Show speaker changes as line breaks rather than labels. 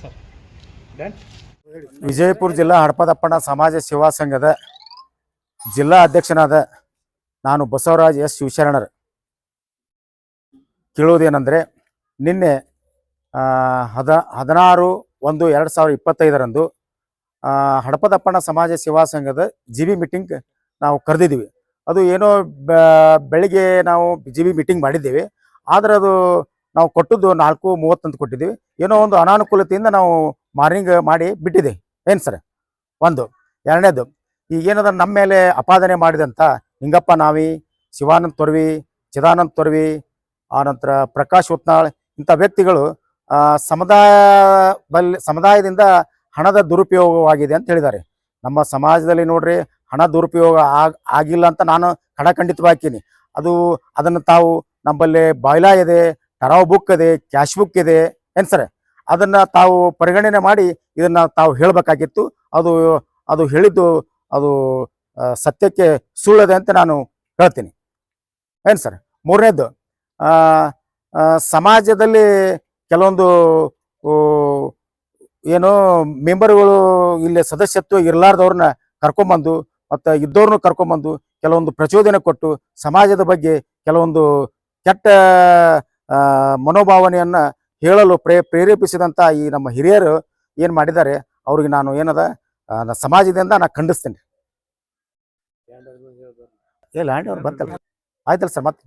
Sir
Vijayapura ಜಿಲ್ಲಾ ಹಡಪದಪ್ಪಣ ಸಮಾಜ ಸೇವಾ ಸಂಘದ ಜಿಲ್ಲಾ ಅಧ್ಯಕ್ಷನಾದ ನಾನು ಬಸವರಾಜ್ ಎಸ್ ಶಿವಶರಣರ್. ಕೇಳುವುದೇನೆಂದರೆ ನಿನ್ನೆ ಹದ, ಹದಿನಾರು ಒಂದು ಎರಡು ಸಾವಿರದ ಇಪ್ಪತ್ತೈದರಂದು ಹಡಪದಪ್ಪಣ ಸಮಾಜ ಸೇವಾ ಸಂಘದ ಜಿ ಬಿ ಮೀಟಿಂಗ್ ನಾವು ಕರೆದಿದ್ದೀವಿ. ಅದು ಏನೋ ಬೆಳಿಗ್ಗೆ ನಾವು ಜಿ ಬಿ ಮೀಟಿಂಗ್ ಮಾಡಿದ್ದೇವೆ. ಆದರೆ ಅದು ನಾವು ಕೊಟ್ಟದ್ದು ನಾಲ್ಕು ಮೂವತ್ತಂತ ಕೊಟ್ಟಿದ್ದೀವಿ. ಏನೋ ಒಂದು ಅನಾನುಕೂಲತೆಯಿಂದ ನಾವು ಮಾರ್ನಿಂಗ್ ಮಾಡಿ ಬಿಟ್ಟಿದೆ. ಏನು ಸರ್? ಒಂದು. ಎರಡನೇದು, ಈಗ ಏನದ ನಮ್ಮ ಮೇಲೆ ಅಪಾದನೆ ಮಾಡಿದಂಥ ನಿಂಗಪ್ಪ ನಾವಿ, ಶಿವಾನಂದ್ ತೊರ್ವಿ, ಚಿದಾನಂದ್ ತೊರ್ವಿ ಆನಂತರ ಪ್ರಕಾಶ್ ಉತ್ನಾಳ್ ಇಂಥ ವ್ಯಕ್ತಿಗಳು ಸಮುದಾಯ ಬಲ್ ಸಮುದಾಯದಿಂದ ಹಣದ ದುರುಪಯೋಗವಾಗಿದೆ ಅಂತ ಹೇಳಿದ್ದಾರೆ. ನಮ್ಮ ಸಮಾಜದಲ್ಲಿ ನೋಡ್ರಿ, ಹಣ ದುರುಪಯೋಗ ಆಗ, ಆಗಿಲ್ಲ ಅಂತ ನಾನು ಖಡಖಂಡಿತವಾಗ್ತೀನಿ ಅದು ಅದನ್ನು ತಾವು ನಮ್ಮಲ್ಲಿ ಬಾಯ್ಲಾ ಇದೆ ಟರಾವ್ ಬುಕ್ ಇದೆ ಕ್ಯಾಶ್ ಬುಕ್ ಇದೆ ಏನು ಸರ್ ಅದನ್ನ ತಾವು ಪರಿಗಣನೆ ಮಾಡಿ ಇದನ್ನ ತಾವು ಹೇಳಬೇಕಾಗಿತ್ತು. ಅದು ಅದು ಹೇಳಿದ್ದು, ಅದು ಸತ್ಯಕ್ಕೆ ಸುಳ್ಳದೆ ಅಂತ ನಾನು ಹೇಳ್ತೀನಿ. ಏನು ಸರ್ ಮೂರನೇದು ಸಮಾಜದಲ್ಲಿ ಕೆಲವೊಂದು ಏನು ಮೆಂಬರ್ಗಳು ಇಲ್ಲಿ ಸದಸ್ಯತ್ವ ಇರಲಾರ್ದವ್ರನ್ನ ಕರ್ಕೊಂಬಂದು, ಮತ್ತು ಇದ್ದವ್ರನ್ನೂ ಕರ್ಕೊಂಬಂದು, ಕೆಲವೊಂದು ಪ್ರಚೋದನೆ ಕೊಟ್ಟು, ಸಮಾಜದ ಬಗ್ಗೆ ಕೆಲವೊಂದು ಕೆಟ್ಟ ಮನೋಭಾವನೆಯನ್ನ ಹೇಳಲು ಪ್ರೇ ಪ್ರೇರೇಪಿಸಿದಂಥ ಈ ನಮ್ಮ ಹಿರಿಯರು ಏನು ಮಾಡಿದ್ದಾರೆ, ಅವ್ರಿಗೆ ನಾನು ಏನದ ಸಮಾಜದಿಂದ ನಾ ಖಂಡಿಸ್ತೇನೆ. ಏ ಲ್ಯಾಂಡ್ ಅವ್ರು ಬಂತಲ್ಲ? ಆಯ್ತಲ್ಲ ಸರ್, ಮತ್ತೆ.